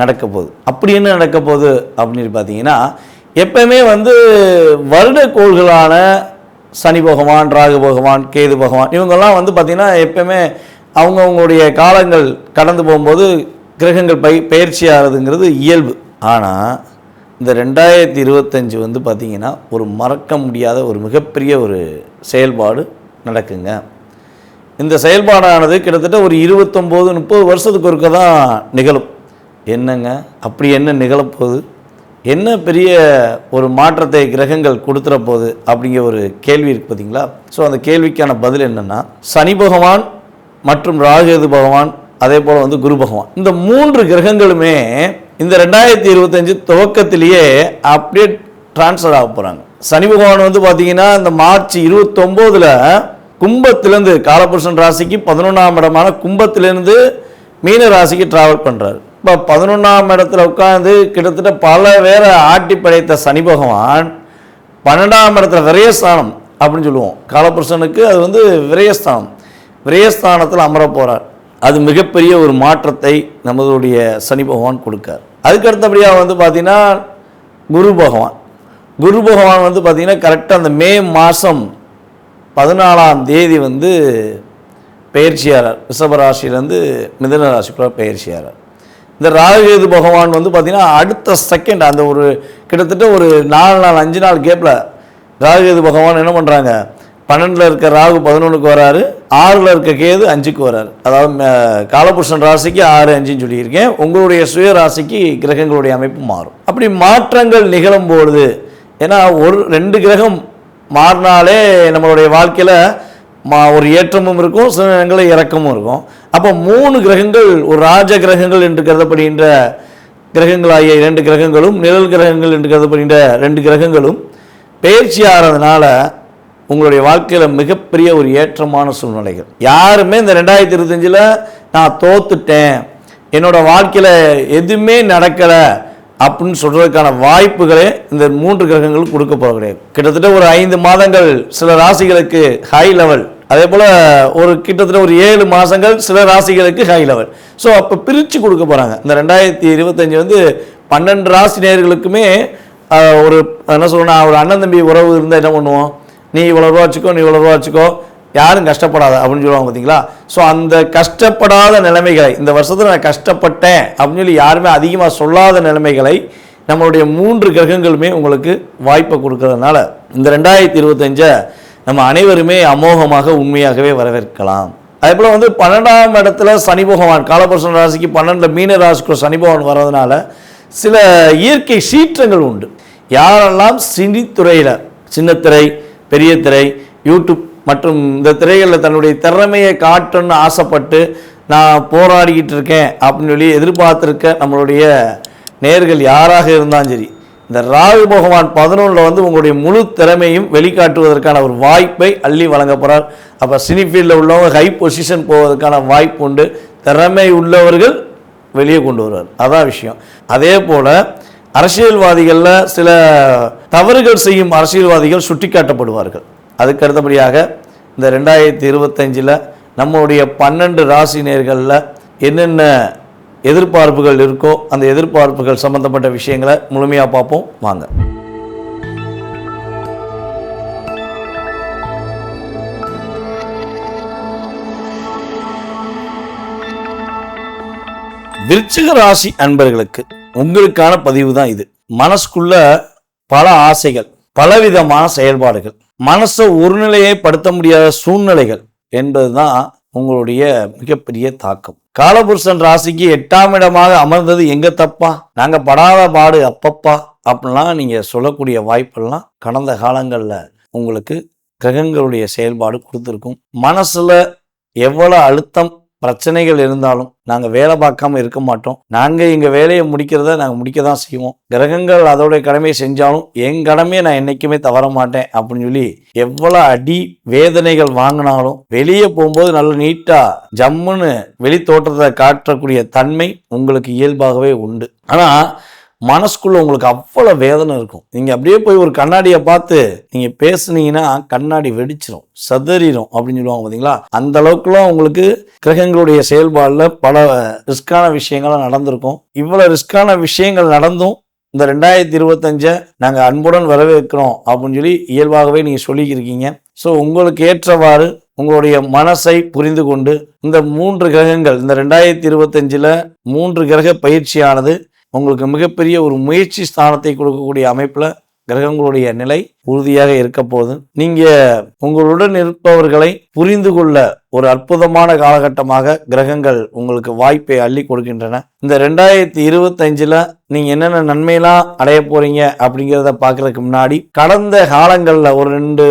நடக்க போகுது அப்படி என்ன நடக்க போகுது அப்படின்னு பார்த்தீங்கன்னா எப்பயுமே வந்து வருட கோள்களான சனி பகவான் ராகு பகவான் கேது பகவான் இவங்கெல்லாம் வந்து பார்த்திங்கன்னா எப்பயுமே அவங்கவுங்களுடைய காலங்கள் கடந்து போகும்போது கிரகங்கள் பை பயிற்சி ஆகிறதுங்கிறது இயல்பு. ஆனால் இந்த ரெண்டாயிரத்தி இருபத்தஞ்சி வந்து பார்த்திங்கன்னா ஒரு மறக்க முடியாத ஒரு மிகப்பெரிய ஒரு செயல்பாடு நடக்குங்க. இந்த செயல்பாடானது கிட்டத்தட்ட ஒரு இருபத்தொம்போது முப்பது வருஷத்துக்கு ஒருக்க தான் நிகழும். என்னங்க? அப்படி என்ன நிகழப்போகுது? என்ன பெரிய ஒரு மாற்றத்தை கிரகங்கள் கொடுத்துற போகுது அப்படிங்கிற ஒரு கேள்வி இருக்கு பார்த்தீங்களா ஸோ அந்த கேள்விக்கான பதில் என்னென்னா சனி பகவான் மற்றும் ராகுகேது பகவான் அதே போல் வந்து குரு பகவான். இந்த மூன்று கிரகங்களுமே இந்த ரெண்டாயிரத்தி இருபத்தஞ்சு துவக்கத்திலேயே அப்படியே ட்ரான்ஸ்ஃபர் ஆக போகிறாங்க சனி பகவான் வந்து பார்த்தீங்கன்னா இந்த மார்ச் இருபத்தொம்போதில் கும்பத்திலேருந்து காலபுருஷன் ராசிக்கு பதினொன்றாம் இடமான கும்பத்திலேருந்து மீன ராசிக்கு டிராவல் பண்ணுறாரு இப்போ பதினொன்றாம் இடத்துல உட்காந்து கிட்டத்தட்ட பல பேரை ஆட்டி படைத்த சனி பகவான் பன்னெண்டாம் இடத்துல விரயஸ்தானம் அப்படின்னு சொல்லுவோம். காலபுருஷனுக்கு அது வந்து விரயஸ்தானம். விரயஸ்தானத்தில் அமர போகிறார் அது மிகப்பெரிய ஒரு மாற்றத்தை நமதுடைய சனி பகவான் கொடுக்கார். அதுக்கு அடுத்தபடியாக வந்து பார்த்தீங்கன்னா குரு பகவான். குரு பகவான் வந்து பார்த்திங்கன்னா கரெக்டாக அந்த மே மாதம் பதினாலாம் தேதி வந்து பயிற்சியாளர். ரிஷபராசிலேருந்து மிதன ராசிக்குள்ள பயிற்சியாளர். இந்த ராகுகேது பகவான் வந்து பார்த்திங்கன்னா அடுத்த செகண்ட் அந்த ஒரு கிட்டத்தட்ட ஒரு நாலு நாள் அஞ்சு நாள் கேப்பில் ராகுகேது பகவான் என்ன பண்ணுறாங்க பன்னெண்டில் இருக்க ராகு பதினொன்றுக்கு வராரு ஆறில் இருக்க கேது அஞ்சுக்கு வராரு. அதாவது காலபுருஷன் ராசிக்கு ஆறு அஞ்சுன்னு சொல்லியிருக்கேன். உங்களுடைய சுய ராசிக்கு கிரகங்களுடைய அமைப்பு மாறும். அப்படி மாற்றங்கள் நிகழும் பொழுது ஏன்னா ஒரு ரெண்டு கிரகம் மாறினாலே நம்மளுடைய வாழ்க்கையில் மா ஒரு ஏற்றமும் இருக்கும் சில நேரங்களில் இறக்கமும் இருக்கும். அப்போ மூணு கிரகங்கள் ஒரு ராஜ கிரகங்கள் என்று கருதப்படுகின்ற கிரகங்களாகிய இரண்டு கிரகங்களும் நிழல் கிரகங்கள் என்று கருதப்படுகின்ற ரெண்டு கிரகங்களும் பயிற்சி ஆகிறதுனால உங்களுடைய வாழ்க்கையில் மிகப்பெரிய ஒரு ஏற்றமான சூழ்நிலைகள். யாருமே இந்த ரெண்டாயிரத்தி இருபத்தஞ்சில் நான் தோத்துட்டேன். என்னோடய வாழ்க்கையில் எதுவுமே நடக்கலை. அப்படின்னு சொல்கிறதுக்கான வாய்ப்புகளே இந்த மூன்று கிரகங்கள் கொடுக்க போக கிடையாது. கிட்டத்தட்ட ஒரு ஐந்து மாதங்கள் சில ராசிகளுக்கு ஹை லெவல் அதே போல் ஒரு கிட்டத்தட்ட ஒரு ஏழு மாதங்கள் சில ராசிகளுக்கு ஹை லெவல் ஸோ அப்போ பிரித்து கொடுக்க போகிறாங்க இந்த ரெண்டாயிரத்தி இருபத்தஞ்சி வந்து பன்னெண்டு ராசி நேர்களுக்குமே ஒரு என்ன சொல்லணும் ஒரு அண்ணன் தம்பி உறவு இருந்தால் என்ன பண்ணுவோம்? நீ இவ்வளோ ரூபா வச்சுக்கோ நீ இவ்வளோ ரூபா வச்சுக்கோ. யாரும் கஷ்டப்படாத அப்படின்னு சொல்லுவாங்க பார்த்தீங்களா? ஸோ அந்த கஷ்டப்படாத நிலைமைகளை இந்த வருஷத்தில் நான் கஷ்டப்பட்டேன் அப்படின்னு சொல்லி யாருமே அதிகமாக சொல்லாத நிலைமைகளை நம்மளுடைய மூன்று கிரகங்களுமே உங்களுக்கு வாய்ப்பை கொடுக்கறதுனால இந்த ரெண்டாயிரத்தி இருபத்தஞ்சை நம்ம அனைவருமே அமோகமாக உண்மையாகவே வரவேற்கலாம். அதே போல் வந்து பன்னெண்டாம் இடத்துல சனி பகவான் காலபுருஷன் ராசிக்கு பன்னெண்டில் மீன ராசிக்கு சனி பகவான் வர்றதுனால சில இயற்கை சீற்றங்கள் உண்டு. யாரெல்லாம் சினித்துறையில் சின்னத்திரை பெரிய திரை யூடியூப் மற்றும் இந்த திரைகளில் தன்னுடைய திறமையை காட்டணும்னு ஆசைப்பட்டு நான் போராடிக்கிட்டு இருக்கேன் அப்படின்னு சொல்லி எதிர்பார்த்துருக்க நம்மளுடைய நேர்கள் யாராக இருந்தாலும் சரி இந்த ராகு பகவான் பதினொன்றில் வந்து உங்களுடைய முழு திறமையும் வெளிக்காட்டுவதற்கான ஒரு வாய்ப்பை அள்ளி வழங்க போகிறார் அப்போ சினி ஃபீல்டில் உள்ளவங்க ஹை பொசிஷன் போவதற்கான வாய்ப்பு உண்டு. திறமை உள்ளவர்கள் வெளியே கொண்டு வருவார். அதான் விஷயம். அதே போல் அரசியல்வாதிகளில் சில தவறுகள் செய்யும் அரசியல்வாதிகள் சுட்டிக்காட்டப்படுவார்கள். அதுக்கு அடுத்தபடியாக இந்த ரெண்டாயிரத்தி இருபத்தஞ்சில் நம்மளுடைய பன்னெண்டு ராசி நேர்களில் என்னென்ன எதிர்பார்ப்புகள் இருக்கோ அந்த எதிர்பார்ப்புகள் சம்பந்தப்பட்ட விஷயங்களை முழுமையாக பார்ப்போம். வாங்க. விருச்சிக ராசி அன்பர்களுக்கு உங்களுக்கான பதிவு தான் இது. மனசுக்குள்ள பல ஆசைகள் பலவிதமான செயல்பாடுகள் மனசை ஒருநிலையை படுத்த முடியாத சூழ்நிலைகள் என்பதுதான் உங்களுடைய மிகப்பெரிய தாக்கம். காலபுருஷன் ராசிக்கு எட்டாம் இடமாக அமர்ந்தது எங்க தப்பா? நாங்க படாத பாடு அப்பப்பா? அப்படிலாம் நீங்க சொல்லக்கூடிய வாய்ப்பெல்லாம் கடந்த காலங்கள்ல உங்களுக்கு கிரகங்களுடைய செயல்பாடு கொடுத்துருக்கும். மனசுல எவ்வளவு அழுத்தம் பிரச்சனைகள் இருந்தாலும் நாங்கள் வேலை பார்க்காம இருக்க மாட்டோம். நாங்கள் எங்கள் வேலையை முடிக்கிறத நாங்கள் முடிக்க தான் செய்வோம். கிரகங்கள் அதோட கடமையை செஞ்சாலும் என் கடமையை நான் என்றைக்குமே தவற மாட்டேன் அப்படின்னு சொல்லி எவ்வளோ அடி வேதனைகள் வாங்கினாலும் வெளியே போகும்போது நல்ல நீட்டாக ஜம்முன்னு வெளி தோற்றத்தை காட்டக்கூடிய தன்மை உங்களுக்கு இயல்பாகவே உண்டு. ஆனால் மனசுக்குள்ளே உங்களுக்கு அவ்வளோ வேதனை இருக்கும். நீங்கள் அப்படியே போய் ஒரு கண்ணாடியை பார்த்து நீங்கள் பேசுனீங்கன்னா கண்ணாடி வெடிச்சிரும் சதறிடும் அப்படின்னு சொல்லுவாங்க பார்த்தீங்களா அந்த அளவுக்குலாம் உங்களுக்கு கிரகங்களுடைய செயல்பாடில் பல ரிஸ்கான விஷயங்கள்லாம் நடந்திருக்கும். இவ்வளோ ரிஸ்கான விஷயங்கள் நடந்தும் இந்த ரெண்டாயிரத்தி இருபத்தஞ்சை நாங்கள் அன்புடன் வரவேற்கிறோம் அப்படின்னு சொல்லி இயல்பாகவே நீங்கள் சொல்லியிருக்கீங்க ஸோ உங்களுக்கு ஏற்றவாறு உங்களுடைய மனசை புரிந்து கொண்டு இந்த மூன்று கிரகங்கள் இந்த ரெண்டாயிரத்தி இருபத்தஞ்சில் மூன்று கிரக பயிற்சியானது உங்களுக்கு மிகப்பெரிய ஒரு முயற்சி ஸ்தானத்தை கொடுக்கக்கூடிய அமைப்பில் கிரகங்களுடைய நிலை உறுதியாக இருக்க போது நீங்க உங்களுடன் இருப்பவர்களை புரிந்து கொள்ள ஒரு அற்புதமான காலகட்டமாக கிரகங்கள் உங்களுக்கு வாய்ப்பை அள்ளி கொடுக்கின்றன. இந்த ரெண்டாயிரத்தி இருபத்தஞ்சுல நீங்க என்னென்ன நன்மையெல்லாம் அடைய போறீங்க அப்படிங்கிறத பார்க்கறதுக்கு முன்னாடி கடந்த காலங்களில் ஒரு ரெண்டு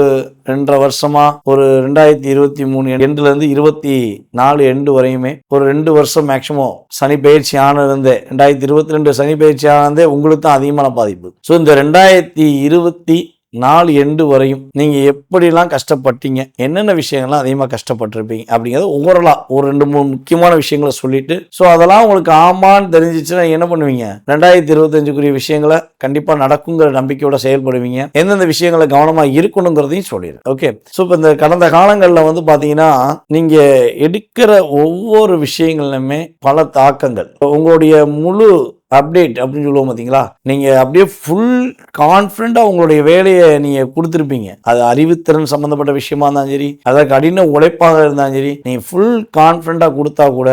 ரெண்டரை வருஷமா ஒரு ரெண்டாயிரத்தி இருபத்தி மூணு எண்டுல இருந்து இருபத்தி நாலு எண்டு வரையுமே ஒரு ரெண்டு வருஷம் மேக்சிமம் சனி பயிற்சி ஆனதுலேருந்தே ரெண்டாயிரத்தி இருபத்தி ரெண்டு சனி பயிற்சி ஆனதே உங்களுக்கு தான் அதிகமான பாதிப்பு. ஸோ இந்த ரெண்டாயிரத்தி இருபத்தி நாலு எண்டு வரையும் நீங்கள் எப்படிலாம் கஷ்டப்பட்டீங்க என்னென்ன விஷயங்கள்லாம் அதிகமாக கஷ்டப்பட்டிருப்பீங்க அப்படிங்கிறது ஓவரலா ஒரு ரெண்டு மூணு முக்கியமான விஷயங்களை சொல்லிட்டு ஸோ அதெல்லாம் உங்களுக்கு ஆமான்னு தெரிஞ்சிச்சுன்னா என்ன பண்ணுவீங்க? ரெண்டாயிரத்தி இருபத்தஞ்சுக்குரிய விஷயங்களை கண்டிப்பாக நடக்குங்கிற நம்பிக்கையோட செயல்படுவீங்க. எந்தெந்த விஷயங்களை கவனமாக இருக்கணுங்கிறதையும் சொல்லிடுறேன். ஓகே ஸோ இப்போ இந்த கடந்த காலங்களில் வந்து பார்த்தீங்கன்னா நீங்கள் எடுக்கிற ஒவ்வொரு விஷயங்கள்லையுமே பல தாக்கங்கள். உங்களுடைய முழு அப்டேட் அப்படின்னு சொல்லுவோம் பார்த்தீங்களா நீங்கள் அப்படியே ஃபுல் கான்ஃபிடண்ட்டாக உங்களுடைய வேலையை நீங்கள் கொடுத்துருப்பீங்க. அது அறிவுத்திறன் சம்மந்தப்பட்ட விஷயமா இருந்தாலும் சரி அதை கடின உழைப்பாக இருந்தாலும் சரி நீங்கள் ஃபுல் கான்ஃபிடண்ட்டாக கொடுத்தா கூட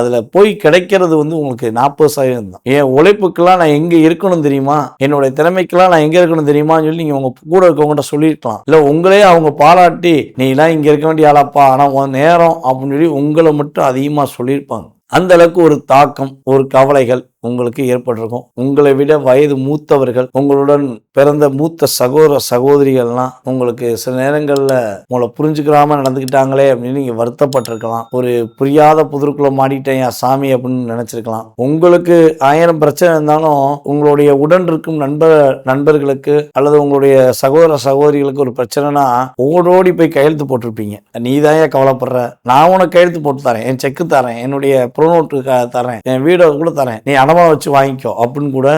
அதில் போய் கிடைக்கிறது வந்து உங்களுக்கு நாற்பது சதவீதம் தான். என் உழைப்புக்கெல்லாம் நான் எங்கே இருக்கணும் தெரியுமா? என்னுடைய திறமைக்கெல்லாம் நான் எங்கே இருக்கணும் தெரியுமான்னு சொல்லி நீங்கள் உங்கள் கூட இருக்கவங்ககிட்ட சொல்லியிருக்கலாம். இல்லை உங்களே அவங்க பாராட்டி நீலாம் இங்கே இருக்க வேண்டிய ஆளாப்பா ஆனால் உன் நேரம் அப்படின்னு சொல்லி உங்களை மட்டும் அதிகமாக சொல்லியிருப்பாங்க. அந்த அளவுக்கு ஒரு தாக்கம் ஒரு கவலைகள் உங்களுக்கு ஏற்பட்டிருக்கும். உங்களை விட வயது மூத்தவர்கள் உங்களுடன் பிறந்த மூத்த சகோதர சகோதரிகள்லாம் உங்களுக்கு சில நேரங்களில் உங்களை புரிஞ்சுக்கிறாம நடந்துக்கிட்டாங்களே அப்படின்னு நீங்கள் வருத்தப்பட்டிருக்கலாம். ஒரு புரியாத புதிருக்குள்ள மாடிட்டேன் சாமி அப்படின்னு நினச்சிருக்கலாம். உங்களுக்கு ஆயிரம் பிரச்சனை இருந்தாலும் உங்களுடைய உடன் இருக்கும் நண்பர் நண்பர்களுக்கு அல்லது உங்களுடைய சகோதர சகோதரிகளுக்கு ஒரு பிரச்சனைனா ஓடோடி போய் கையெழுத்து போட்டிருப்பீங்க. நீ தான் கவலைப்படுற? நான் உனக்கு கையெழுத்து போட்டு தரேன். என் செக்கு தரேன். என்னுடைய ப்ரோனோட்டு தரேன். என் வீடை கூட தரேன். நீ பணமாக வச்சு வாங்கிக்கோ அப்படின்னு கூட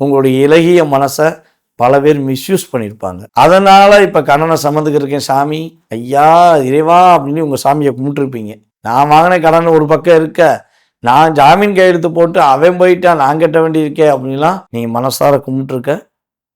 உங்களுடைய இலகிய மனசை பல பேர் மிஸ்யூஸ் பண்ணியிருப்பாங்க. அதனால் இப்போ கண்ணனை சம்மந்துக்கிருக்கேன் சாமி ஐயா இறைவா அப்படின்னு உங்கள் சாமியை கும்பிட்டுருப்பீங்க. நான் வாங்கின கடன் ஒரு பக்கம் இருக்க நான் ஜாமீன் கையெழுத்து போட்டு அவன் போயிட்டான் நான் கட்ட வேண்டியிருக்கேன் அப்படின்லாம் நீங்கள் மனசார கும்பிட்டுருக்க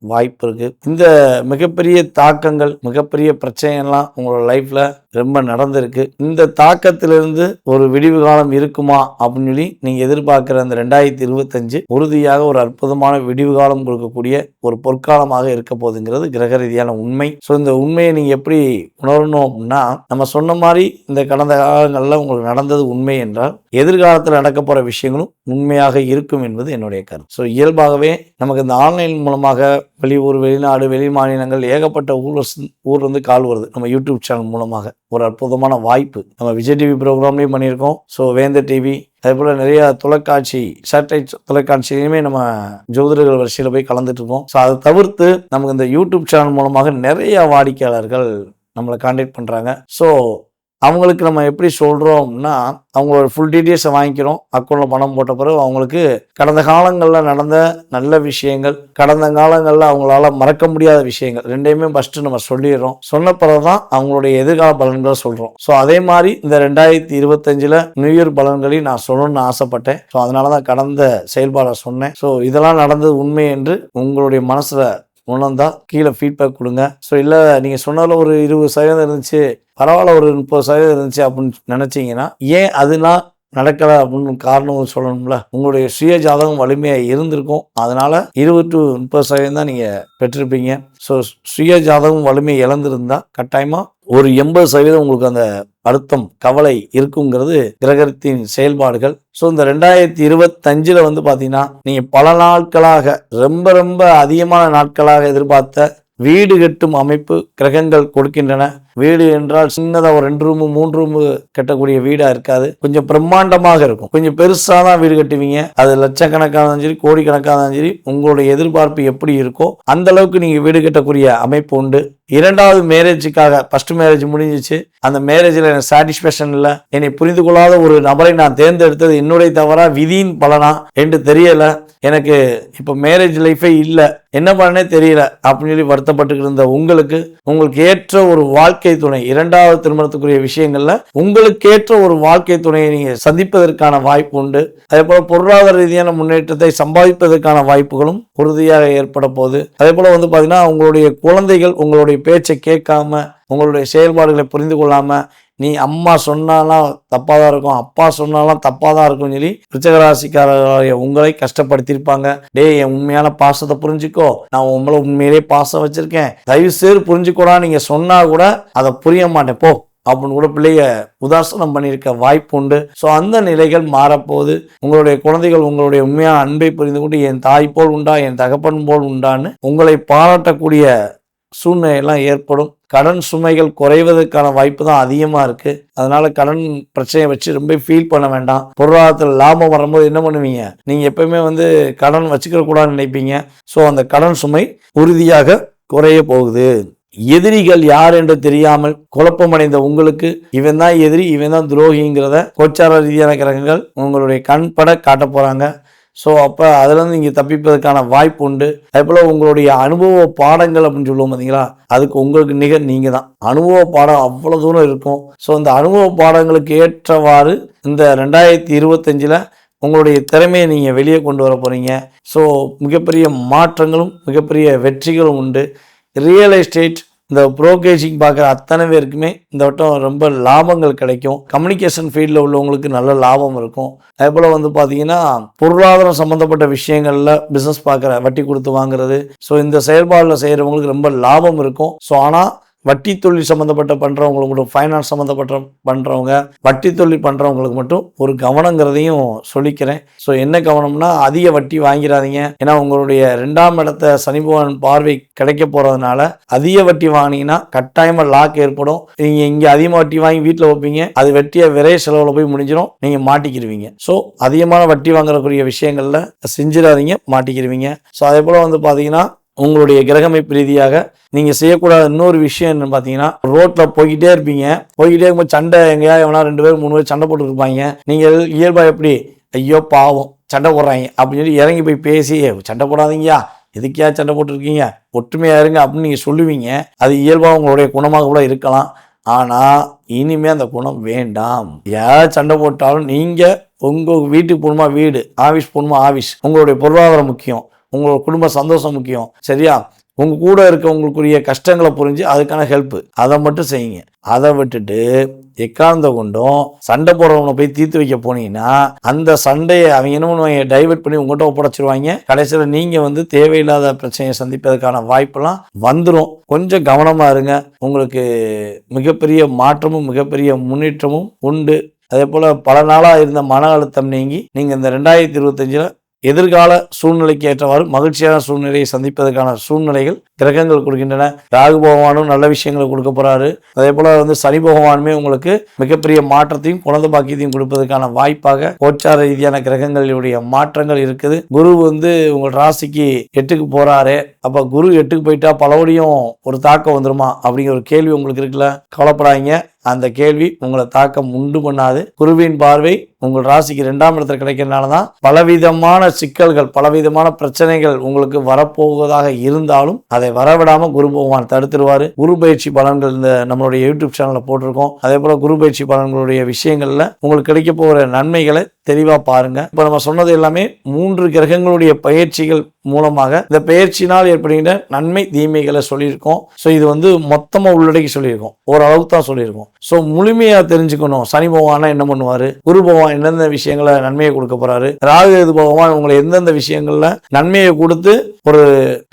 வாய்ப்பு இருக்குது இந்த மிகப்பெரிய தாக்கங்கள் மிகப்பெரிய பிரச்சனைலாம் உங்களோட லைஃப்பில் ரொம்ப நடந்திருக்கு. இந்த தாக்கத்திலிருந்து ஒரு விடிவு காலம் இருக்குமா அப்படின்னு சொல்லி நீங்கள் எதிர்பார்க்குற அந்த ரெண்டாயிரத்தி இருபத்தஞ்சு உறுதியாக ஒரு அற்புதமான விடிவு காலம் கொடுக்கக்கூடிய ஒரு பொற்காலமாக இருக்க போதுங்கிறது கிரக ரீதியான உண்மை. ஸோ இந்த உண்மையை நீங்கள் எப்படி உணரணும் அப்படின்னா நம்ம சொன்ன மாதிரி இந்த கடந்த காலங்களில் உங்களுக்கு நடந்தது உண்மை என்றால் எதிர்காலத்தில் நடக்க போகிற விஷயங்களும் உண்மையாக இருக்கும் என்பது என்னுடைய கருத்து. ஸோ இயல்பாகவே நமக்கு இந்த ஆன்லைன் மூலமாக வெளியூர் வெளிநாடு வெளி மாநிலங்கள் ஏகப்பட்ட ஊர் ஊர்லேருந்து கால் வருது. நம்ம யூடியூப் சேனல் மூலமாக. ஒரு அற்புதமான வாய்ப்பு. நம்ம விஜய் டிவி ப்ரோக்ராம்லேயும் பண்ணியிருக்கோம். ஸோ வேந்தர் டிவி அதே போல் நிறைய தொலைக்காட்சி சேட்டலைட் தொலைக்காட்சியுமே நம்ம ஜோதிடர்கள் வரிசையில் போய் கலந்துட்டு இருக்கோம். ஸோ அதை தவிர்த்து நமக்கு இந்த யூடியூப் சேனல் மூலமாக நிறைய வாடிக்கையாளர்கள் நம்மளை காண்டாக்ட் பண்ணுறாங்க ஸோ அவங்களுக்கு நம்ம எப்படி சொல்கிறோம் அப்படின்னா அவங்களோட ஃபுல் டீட்டெயில்ஸை வாங்கிக்கிறோம். அக்கௌண்ட்டில் பணம் போட்ட பிறகு அவங்களுக்கு கடந்த காலங்களில் நடந்த நல்ல விஷயங்கள் கடந்த காலங்களில் அவங்களால மறக்க முடியாத விஷயங்கள் ரெண்டையுமே ஃபஸ்ட்டு நம்ம சொல்லிடுறோம். சொன்ன பிறகு தான் அவங்களுடைய எதிர்கால பலன்களை சொல்கிறோம் ஸோ அதே மாதிரி இந்த ரெண்டாயிரத்தி இருபத்தஞ்சில் நியூ இயர் பலன்களையும் நான் சொல்லணும்னு ஆசைப்பட்டேன். ஸோ அதனால தான் கடந்த செயல்பாடை சொன்னேன். ஸோ இதெல்லாம் நடந்தது உண்மை என்று உங்களுடைய மனசில் உணர்ந்தா கீழே ஃபீட்பேக் கொடுங்க. ஸோ இல்லை நீங்கள் சொன்னாலும் ஒரு இருபது சதவீதம் இருந்துச்சு பரவாயில்ல ஒரு முப்பது சதவீதம் இருந்துச்சு அப்படின்னு நினச்சிங்கன்னா ஏன் அதெல்லாம் நடக்கலை அப்படின்னு காரணம் சொல்லணும்ல? உங்களுடைய சுய ஜாதகம் வலிமையாக இருந்திருக்கும். அதனால இருபது டு முப்பது சதவீதம் தான் நீங்கள் பெற்றிருப்பீங்க. ஸோ சுய ஜாதகம் வலிமையை இழந்திருந்தால் கட்டாயமாக ஒரு எண்பது சதவீதம் உங்களுக்கு அந்த அழுத்தம் கவலை இருக்குங்கிறது கிரகத்தின் செயல்பாடுகள். ஸோ இந்த ரெண்டாயிரத்தி இருபத்தஞ்சில் வந்து பார்த்தீங்கன்னா நீங்கள் பல நாட்களாக ரொம்ப ரொம்ப அதிகமான நாட்களாக எதிர்பார்த்த வீடு கட்டும் அமைப்பு கிரகங்கள் கொடுக்கின்றன. வீடு என்றால் சின்னதாக ஒரு ரெண்டு ரூமு மூணு ரூமு கட்டக்கூடிய வீடாக இருக்காது. கொஞ்சம் பிரம்மாண்டமாக இருக்கும். கொஞ்சம் பெருசாக தான் வீடு கட்டுவீங்க. அது லட்சக்கணக்கான சரி கோடிக்கணக்கான சரி உங்களுடைய எதிர்பார்ப்பு எப்படி இருக்கோ அந்த அளவுக்கு நீங்கள் வீடு கட்டக்கூடிய அமைப்பு உண்டு. இரண்டாவது மேரேஜுக்காக ஃபர்ஸ்ட் மேரேஜ் முடிஞ்சிச்சு. அந்த மேரேஜில் எனக்கு சாட்டிஸ்ஃபேக்ஷன் இல்லை. என்னை புரிந்து கொள்ளாத ஒரு நபரை நான் தேர்ந்தெடுத்தது என்னுடைய தவறா விதியின் பலனா என்று தெரியலை. எனக்கு இப்போ மேரேஜ் லைஃபே இல்லை. என்ன பண்ணனே தெரியல. அப்படின்னு சொல்லி வருத்தப்பட்டு இருந்த உங்களுக்கு உங்களுக்கு ஏற்ற ஒரு வாழ்க்கை துணை இரண்டாவது திருமணத்துக்குரிய விஷயங்கள்ல உங்களுக்கு ஏற்ற ஒரு வாழ்க்கை துணையை நீங்க சந்திப்பதற்கான வாய்ப்பு உண்டு. அதே போல பொருளாதார ரீதியான முன்னேற்றத்தை சம்பாதிப்பதற்கான வாய்ப்புகளும் உறுதியாக ஏற்பட போகுது. அதே போல வந்து பாத்தீங்கன்னா உங்களுடைய குழந்தைகள் உங்களுடைய பேச்சை கேட்காம உங்களுடைய செயல்பாடுகளை புரிந்து கொள்ளாம நீ அம்மா சொன்னாலாம் தப்பாக தான் இருக்கும் அப்பா சொன்னாலாம் தப்பாக தான் இருக்கும்னு சொல்லி ரிச்சகராசிக்காரர்களாகிய உங்களை கஷ்டப்படுத்தியிருப்பாங்க. டேய் என் உண்மையான பாசத்தை புரிஞ்சுக்கோ. நான் உங்களை உண்மையிலே பாசம் வச்சுருக்கேன். தயவு செய்து புரிஞ்சுக்கோடா நீங்கள் சொன்னால் கூட அதை புரிய மாட்டேன். போ அப்படின்னு கூட பிள்ளைய உதாசனம் பண்ணியிருக்க வாய்ப்பு உண்டு. ஸோ அந்த நிலைகள் மாறப்போகுது. உங்களுடைய குழந்தைகள் உங்களுடைய உண்மையான அன்பை புரிந்து கொண்டு என் தாய் போல் உண்டா என் தகப்பன் போல் உண்டான்னு உங்களை பாராட்டக்கூடிய சூழ்நிலையெல்லாம் ஏற்படும். கடன் சுமைகள் குறைவதற்கான வாய்ப்பு தான் அதிகமாக இருக்குது அதனால கடன் பிரச்சனையை வச்சு ரொம்ப ஃபீல் பண்ண வேண்டாம். பொருளாதாரத்தில் லாபம் வரும்போது என்ன பண்ணுவீங்க? நீங்கள் எப்பயுமே வந்து கடன் வச்சுக்கிற கூடாதுன்னு நினைப்பீங்க. ஸோ அந்த கடன் சுமை உறுதியாக குறைய போகுது. எதிரிகள் யார் என்று தெரியாமல் குழப்பமடைந்த உங்களுக்கு இவன் தான் எதிரி இவன் தான் துரோகிங்கிறத கோச்சார ரீதியான கிரகங்கள் உங்களுடைய கண்பட காட்ட போகிறாங்க ஸோ அப்போ அதுலேருந்து நீங்கள் தப்பிப்பதற்கான வாய்ப்பு உண்டு. அதே போல் உங்களுடைய அனுபவ பாடங்கள் அப்படின்னு சொல்லுவோம் பார்த்தீங்களா அதுக்கு உங்களுக்கு நிகர் நீங்கள் தான் அனுபவ பாடம் அவ்வளோ தூரம் இருக்கும். ஸோ இந்த அனுபவ பாடங்களுக்கு ஏற்றவாறு இந்த ரெண்டாயிரத்தி இருபத்தஞ்சில் உங்களுடைய திறமையை நீங்கள் வெளியே கொண்டு வர போகிறீங்க ஸோ மிகப்பெரிய மாற்றங்களும் மிகப்பெரிய வெற்றிகளும் உண்டு. ரியல் எஸ்டேட் இந்த ப்ரோகேஜிங் பார்க்குற அத்தனை பேருக்குமே இந்த வட்டம் ரொம்ப லாபங்கள் கிடைக்கும். கம்யூனிகேஷன் ஃபீல்டில் உள்ளவங்களுக்கு நல்ல லாபம் இருக்கும். அதே போல் வந்து பார்த்தீங்கன்னா பொருளாதாரம் சம்மந்தப்பட்ட விஷயங்களில் பிஸ்னஸ் பார்க்குற வட்டி கொடுத்து வாங்குறது. ஸோ இந்த செயல்பாடில் செய்கிறவங்களுக்கு ரொம்ப லாபம் இருக்கும். ஸோ ஆனால் வட்டி தொழில் சம்மந்தப்பட்ட பண்ணுறவங்களுக்கு மட்டும் ஃபைனான்ஸ் சம்மந்தப்பட்ட பண்ணுறவங்க வட்டி தொழில் பண்ணுறவங்களுக்கு மட்டும் ஒரு கவனங்கிறதையும் சொல்லிக்கிறேன். ஸோ என்ன கவனம்னா அதிக வட்டி வாங்கிடாதீங்க. ஏன்னா உங்களுடைய ரெண்டாம் இடத்த சனி பகவான் பார்வை கிடைக்க போகிறதுனால அதிக வட்டி வாங்கினீங்கன்னா கட்டாயமாக லாக் ஏற்படும். நீங்கள் இங்கே அதிகமாக வட்டி வாங்கி வீட்டில் வைப்பீங்க. அது வெட்டியை விரைய செலவில் போய் முடிஞ்சிடும். நீங்கள் மாட்டிக்கிருவீங்க. ஸோ அதிகமான வட்டி வாங்குறக்கூடிய விஷயங்களில் செஞ்சிடாதீங்க மாட்டிக்கிடுவீங்க ஸோ அதே போல் வந்து பார்த்தீங்கன்னா உங்களுடைய கிரகமைப்பு ரீதியாக நீங்கள் செய்யக்கூடாத இன்னொரு விஷயம் என்னன்னு பார்த்தீங்கன்னா ரோட்டில் போய்கிட்டே இருப்பீங்க. போய்கிட்டே இருக்கும்போது சண்டை எங்கேயா எவனா ரெண்டு பேர் மூணு பேர் சண்டை போட்டு இருப்பாங்க நீங்கள் இயல்பா எப்படி? ஐயோ பாவம் சண்டை போடுறாங்க. அப்படின்னு சொல்லி இறங்கி போய் பேசி சண்டை போடாதீங்கயா எதுக்கியா சண்டை போட்டிருக்கீங்க? ஒற்றுமையா இருங்க அப்படின்னு நீங்கள் சொல்லுவீங்க. அது இயல்பாக உங்களுடைய குணமாக கூட இருக்கலாம். ஆனால் இனிமே அந்த குணம் வேண்டாம். யார் சண்டை போட்டாலும் நீங்கள் உங்கள் வீட்டுக்கு போகணுமா? வீடு ஆஃபீஸ் போகணுமா? ஆஃபீஸ் உங்களுடைய பொருளாதாரம் முக்கியம். உங்களோட குடும்ப சந்தோஷம் முக்கியம். சரியா? உங்க கூட இருக்கவங்களுக்குரிய கஷ்டங்களை புரிஞ்சு அதுக்கான ஹெல்ப் அதை மட்டும் செய்யுங்க. அதை விட்டுட்டு எக்காந்த கொண்டும் சண்டை போடுறவனை போய் தீர்த்து வைக்க போனீங்கன்னா அந்த சண்டையை அவங்க என்ன பண்ணுவாங்க? டைவெர்ட் பண்ணி உங்கள்கிட்ட ஒப்படைச்சிருவாங்க. கடைசியில் நீங்கள் வந்து தேவையில்லாத பிரச்சனையை சந்திப்பதற்கான வாய்ப்பெல்லாம் வந்துடும் கொஞ்சம் கவனமாக இருங்க. உங்களுக்கு மிகப்பெரிய மாற்றமும் மிகப்பெரிய முன்னேற்றமும் உண்டு. அதே போல் பல நாளாக இருந்த மன அழுத்தம் நீங்கி நீங்கள் இந்த ரெண்டாயிரத்தி இருபத்தஞ்சில் எதிர்கால சூழ்நிலைக்கு ஏற்றவாறு மகிழ்ச்சியான சூழ்நிலையை சந்திப்பதற்கான சூழ்நிலைகள் கிரகங்கள் கொடுக்கின்றன. ராகு பகவானும் நல்ல விஷயங்களை கொடுக்க போறாரு. அதே போல வந்து சனி பகவானுமே உங்களுக்கு மிகப்பெரிய மாற்றத்தையும் குழந்த பாக்கியத்தையும் கொடுப்பதற்கான வாய்ப்பாக கோச்சார ரீதியான கிரகங்களுடைய மாற்றங்கள் இருக்குது. குரு வந்து உங்கள் ராசிக்கு எட்டுக்கு போறாரு. அப்ப குரு எட்டுக்கு போயிட்டா பலபடியும் ஒரு தாக்கம் வந்துருமா? அப்படிங்கிற ஒரு கேள்வி உங்களுக்கு இருக்குல்ல? கவலைப்படாதீங்க. அந்த கேள்வி உங்களை தாக்கம் உண்டு பண்ணாது. குருவின் பார்வை உங்கள் ராசிக்கு ரெண்டாம் இடத்துல கிடைக்கிறதுனால தான் பலவிதமான சிக்கல்கள் பலவிதமான பிரச்சனைகள் உங்களுக்கு வரப்போவதாக இருந்தாலும் அதை வரவிடாமல் குரு பகவான் தடுத்துருவார். குரு பயிற்சி பலன்கள் இந்த நம்மளுடைய யூடியூப் சேனலில் போட்டிருக்கோம். அதே போல குரு பயிற்சி பலன்களுடைய விஷயங்களில் உங்களுக்கு கிடைக்க போகிற நன்மைகளை தெளிவாக பாருங்கள் இப்போ நம்ம சொன்னது எல்லாமே மூன்று கிரகங்களுடைய பயிற்சிகள் மூலமாக இந்த பயிற்சியினால் ஏற்படுகின்ற நன்மை தீமைகளை சொல்லியிருக்கோம். ஸோ இது வந்து மொத்தமாக உள்ளடக்கி சொல்லியிருக்கோம். ஓரளவுக்கு தான் சொல்லியிருக்கோம். ஸோ முழுமையாக தெரிஞ்சுக்கணும். சனி பகவானா என்ன பண்ணுவார்? குரு பகவான் எந்தெந்த விஷயங்களை நன்மையை கொடுக்க போறாரு? ராகு கேது பகவான் உங்களை எந்தெந்த விஷயங்களில் நன்மையை கொடுத்து ஒரு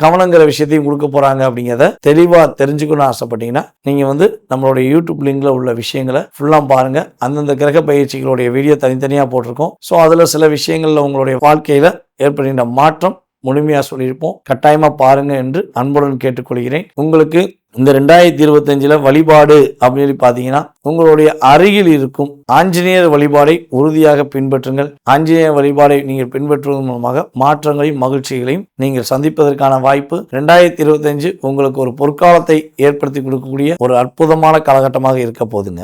கவனங்கிற விஷயத்தையும் கொடுக்க போகிறாங்க அப்படிங்கிறத தெளிவாக தெரிஞ்சுக்கணும்னு ஆசைப்பட்டீங்கன்னா நீங்கள் வந்து நம்மளுடைய யூடியூப் லிங்கில் உள்ள விஷயங்களை ஃபுல்லாக பாருங்கள் அந்தந்த கிரக பயிற்சிகளுடைய வீடியோ தனித்தனியாக போட்டிருக்கோம். ஸோ அதுல சில விஷயங்கள்ல உங்களுடைய வாழ்க்கையில் ஏற்படுகின்ற மாற்றம் முழுமையாக சொல்லியிருப்போம். கட்டாயமாக பாருங்கள் என்று அன்புடன் கேட்டுக்கொள்கிறேன். உங்களுக்கு இந்த ரெண்டாயிரத்தி இருபத்தஞ்சில் வழிபாடு அப்படின்னு பார்த்தீங்கன்னா உங்களுடைய அருகில் இருக்கும் ஆஞ்சநேயர் வழிபாடை உறுதியாக பின்பற்றுங்கள். ஆஞ்சநேயர் வழிபாடை நீங்கள் பின்பற்றுவதன் மூலமாக மாற்றங்களையும் மகிழ்ச்சிகளையும் நீங்கள் சந்திப்பதற்கான வாய்ப்பு ரெண்டாயிரத்தி இருபத்தஞ்சு உங்களுக்கு ஒரு பொற்காலத்தை ஏற்படுத்தி கொடுக்கக்கூடிய ஒரு அற்புதமான காலகட்டமாக இருக்க போதுங்க